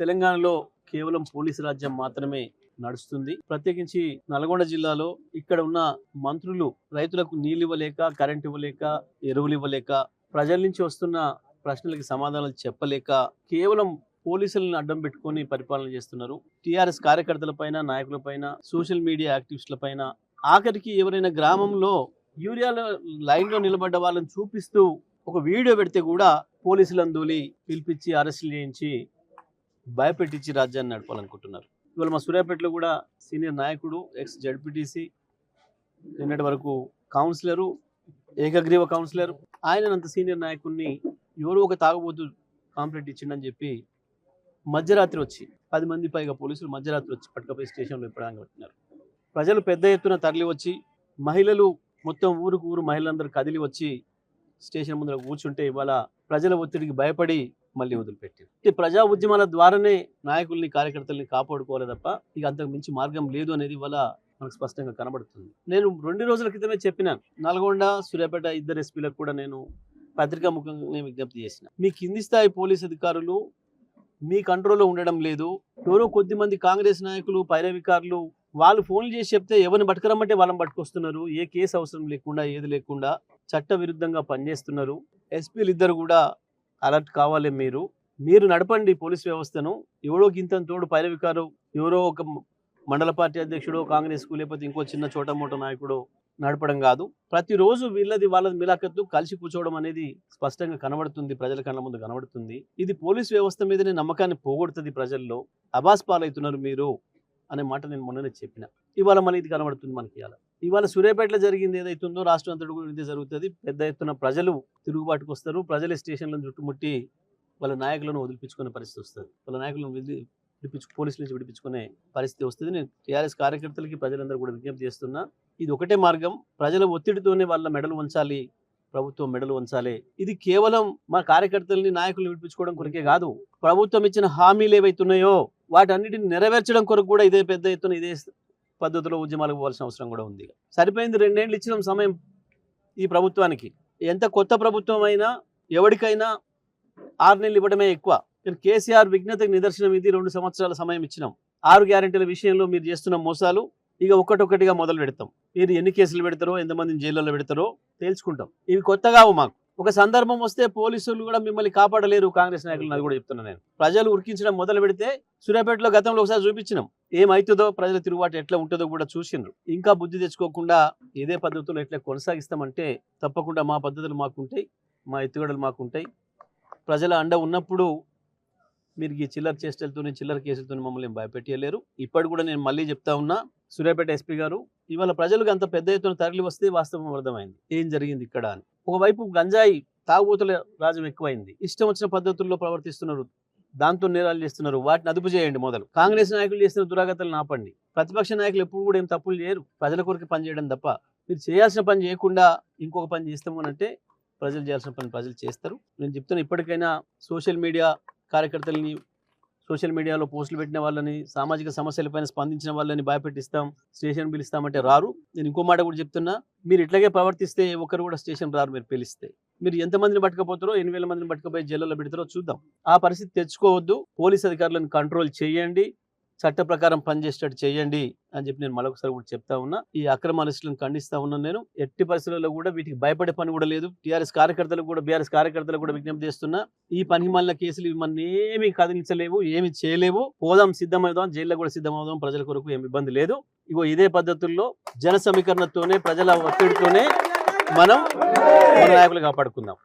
తెలంగాణలో కేవలం పోలీసు రాజ్యం మాత్రమే నడుస్తుంది. ప్రత్యేకించి నల్గొండ జిల్లాలో ఇక్కడ ఉన్న మంత్రులు రైతులకు నీళ్ళు ఇవ్వలేక కరెంట్ ఇవ్వలేక ఎరువులు ఇవ్వలేక ప్రజల నుంచి వస్తున్న ప్రశ్నలకి సమాధానాలు చెప్పలేక కేవలం పోలీసులను అడ్డం పెట్టుకొని పరిపాలన చేస్తున్నారు. టీఆర్ఎస్ కార్యకర్తలపైన నాయకులపైన సోషల్ మీడియా యాక్టివిస్టులపైన ఆఖరికి ఎవరైనా గ్రామంలో యూరియాలో లైన్లో నిలబడ్డ వాళ్ళని చూపిస్తూ ఒక వీడియో పెడితే కూడా పోలీసులను పిలిపించి అరెస్ట్ చేయించి భయపెట్టించి రాజ్యాన్ని నడపాలనుకుంటున్నారు. ఇవాళ మా సూర్యాపేటలో కూడా సీనియర్ నాయకుడు ఎక్స్ జడ్పీటీసీ నిన్నటి వరకు కౌన్సిలరు ఏకగ్రీవ కౌన్సిలర్ ఆయన అంత సీనియర్ నాయకుడిని ఎవరో ఒక తాగబోతు కాంప్లైంట్ ఇచ్చిండని చెప్పి మధ్యరాత్రి వచ్చి పది మంది పైగా పోలీసులు మధ్యరాత్రి వచ్చి పట్టుకపోయి స్టేషన్లో ఇప్పడానికి పెట్టినారు ప్రజలు పెద్ద ఎత్తున తరలి వచ్చి మహిళలు మొత్తం ఊరుకు ఊరు మహిళలందరూ కదిలి వచ్చి స్టేషన్ ముందర కూర్చుంటే ఇవాళ ప్రజల ఒత్తిడికి భయపడి మళ్ళీ వదిలిపెట్టారు. ఈ ప్రజా ఉద్యమాల ద్వారానే నాయకుల్ని కార్యకర్తల్ని కాపాడుకోవాలి తప్ప ఇక అంతకు మించి మార్గం లేదు అనేది ఇవాళ మనకు స్పష్టంగా కనబడుతుంది. నేను రెండు రోజుల క్రితమే చెప్పినాను నల్గొండ సూర్యాపేట ఇద్దరు ఎస్పీలకు కూడా నేను పత్రికా ముఖంగా విజ్ఞప్తి చేసిన. మీ కింది స్థాయి పోలీస్ అధికారులు మీ కంట్రోల్లో ఉండడం లేదు. ఎవరో కొద్ది మంది కాంగ్రెస్ నాయకులు పైరవికారులు వాళ్ళు ఫోన్లు చేసి చెప్తే ఎవరిని పట్టుకురమ్మంటే వాళ్ళని పట్టుకొస్తున్నారు. ఏ కేసు అవసరం లేకుండా ఏది లేకుండా చట్ట విరుద్ధంగా పనిచేస్తున్నారు. ఎస్పీలు ఇద్దరు కూడా అలర్ట్ కావాలి మీరు. మీరు నడపండి పోలీస్ వ్యవస్థను. ఎవరో గింత తోడు పైరవికారు ఎవరో ఒక మండల పార్టీ అధ్యక్షుడు కాంగ్రెస్కు లేకపోతే ఇంకో చిన్న చోట మోట నాయకుడు నడపడం కాదు. ప్రతిరోజు వీళ్ళది వాళ్ళది మిలాఖత్తు కలిసి కూర్చోవడం అనేది స్పష్టంగా కనబడుతుంది. ప్రజల కళ్ళ ముందు కనబడుతుంది. ఇది పోలీస్ వ్యవస్థ మీదనే నమ్మకాన్ని పోగొడుతుంది ప్రజల్లో. అబాస్ పాలవుతున్నారు మీరు అనే మాట నేను మొన్ననే చెప్పిన. ఇవాళ మళ్ళీ ఇది కనబడుతుంది మనకి ఇవాళ. ఇవాళ సూర్యాపేటలో జరిగింది ఏదైతుందో రాష్ట్రం అంతటి కూడా ఇదే జరుగుతుంది. పెద్ద ఎత్తున ప్రజలు తిరుగుబాటుకు వస్తారు. ప్రజలే స్టేషన్లను చుట్టుముట్టి వాళ్ళ నాయకులను వదిలిపించుకునే పరిస్థితి వస్తుంది. వాళ్ళ నాయకులను విడిపించు పోలీసుల నుంచి విడిపించుకునే పరిస్థితి వస్తుంది. నేను టీఆర్ఎస్ కార్యకర్తలకి ప్రజలందరూ కూడా విజ్ఞప్తి చేస్తున్నా ఇది ఒకటే మార్గం. ప్రజల ఒత్తిడితోనే వాళ్ళ మెడలు ఉంచాలి ప్రభుత్వం మెడలు ఉంచాలి ఇది కేవలం మా కార్యకర్తల్ని నాయకులు విడిపించుకోవడం కొరకే కాదు. ప్రభుత్వం ఇచ్చిన హామీలు ఏవైతున్నాయో వాటన్నిటిని నెరవేర్చడం కొరకు కూడా ఇదే పెద్ద ఎత్తున ఇదే పద్ధతిలో ఉద్యమాలకు పోవాల్సిన అవసరం కూడా ఉంది. సరిపోయింది రెండేళ్ళు ఇచ్చిన సమయం ఈ ప్రభుత్వానికి. ఎంత కొత్త ప్రభుత్వం అయినా ఎవరికైనా ఆరు నెలలు ఇవ్వడమే ఎక్కువ. నేను కేసీఆర్ విజ్ఞతకు నిదర్శనం ఇది రెండు సంవత్సరాల సమయం ఇచ్చినాం. ఆరు గ్యారెంటీల విషయంలో మీరు చేస్తున్న మోసాలు ఇక ఒక్కటొక్కటిగా మొదలు పెడతాం. మీరు ఎన్ని కేసులు పెడతారో ఎంతమందిని జైల్లో పెడతారో తేల్చుకుంటాం. ఇవి కొత్త కావు మాకు. ఒక సందర్భం వస్తే పోలీసులు కూడా మిమ్మల్ని కాపాడలేరు కాంగ్రెస్ నాయకులు అది కూడా చెప్తున్నా నేను. ప్రజలు ఉరికించడం మొదలు పెడితే సూర్యాపేటలో గతంలో ఒకసారి చూపించినాం. ఏమవుతుందో ప్రజల తిరుగుబాటు ఎట్లా ఉంటుందో కూడా చూసిండ్రు. ఇంకా బుద్ధి తెచ్చుకోకుండా ఇదే పద్ధతిలో ఎట్లా కొనసాగిస్తామంటే తప్పకుండా మా పద్ధతులు మాకుంటాయి మా ఎత్తుగడలు మాకుంటాయి. ప్రజల అండ ఉన్నప్పుడు మీరు ఈ చిల్లర చేష్టలతోనే చిల్లర కేసులతో మమ్మల్ని భయపెట్టలేరు ఇప్పటి కూడా నేను మళ్ళీ చెప్తా ఉన్నా సూర్యాపేట ఎస్పీ గారు ఇవాళ ప్రజలకు అంత పెద్ద ఎత్తున తరలి వస్తే వాస్తవం అర్థమైంది. ఏం జరిగింది ఇక్కడ అని. ఒకవైపు గంజాయి తాగుబోతుల రాజ్యం ఎక్కువైంది. ఇష్టం వచ్చిన పద్ధతుల్లో ప్రవర్తిస్తున్నారు. దాంతో నేరాలు చేస్తున్నారు. వాటిని అదుపు చేయండి మొదలు. కాంగ్రెస్ నాయకులు చేసిన దురాగతలను ఆపండి. ప్రతిపక్ష నాయకులు ఎప్పుడు కూడా ఏం తప్పులు చేయరు. ప్రజల కొరకు పని చేయడం తప్ప. మీరు చేయాల్సిన పని చేయకుండా ఇంకొక పని చేస్తాము అంటే ప్రజలు చేయాల్సిన పని ప్రజలు చేస్తారు. నేను చెప్తున్నా ఇప్పటికైనా సోషల్ మీడియా కార్యకర్తలని సోషల్ మీడియాలో పోస్టులు పెట్టిన వాళ్ళని సామాజిక సమస్యలపైన స్పందించిన వాళ్ళని భయపెట్టిస్తాం స్టేషన్ పిలుస్తామంటే రారు. నేను ఇంకో మాట కూడా చెప్తున్నా మీరు ఇట్లాగే ప్రవర్తిస్తే ఒకరు ఒక్కరు కూడా స్టేషన్ రారు మీరు పిలిస్తే. మీరు ఎంతమందిని పట్టుకపోతారో ఎన్ని వేల మందిని పట్టుకపోయి జైల్లో పెడతారో చూద్దాం. ఆ పరిస్థితి తెచ్చుకోవద్దు. పోలీస్ అధికారులను కంట్రోల్ చేయండి. చట్ట ప్రకారం పనిచేసేటట్టు చేయండి అని చెప్పి నేను మరొకసారి కూడా చెప్తా ఉన్నా. ఈ అక్రమ అరెస్టులను ఖండిస్తా ఉన్నాను నేను. ఎట్టి పరిస్థితుల్లో కూడా వీటికి భయపడే పని కూడా లేదు. టీఆర్ఎస్ కార్యకర్తలకు కూడా బీఆర్ఎస్ కార్యకర్తలకు కూడా విజ్ఞప్తి చేస్తున్నా. ఈ పని మాలిన కేసులు మన ఏమి కదిలించలేవు ఏమి చేయలేవు. పోదాం సిద్ధమవుదాం జైల్లో కూడా సిద్ధమవుదాం ప్రజల కొరకు ఏమి ఇబ్బంది లేదు. ఇగో ఇదే పద్ధతుల్లో జన సమీకరణతోనే ప్రజల ఒత్తిడితోనే మనం మన నాయకులు కాపాడుకుందాం.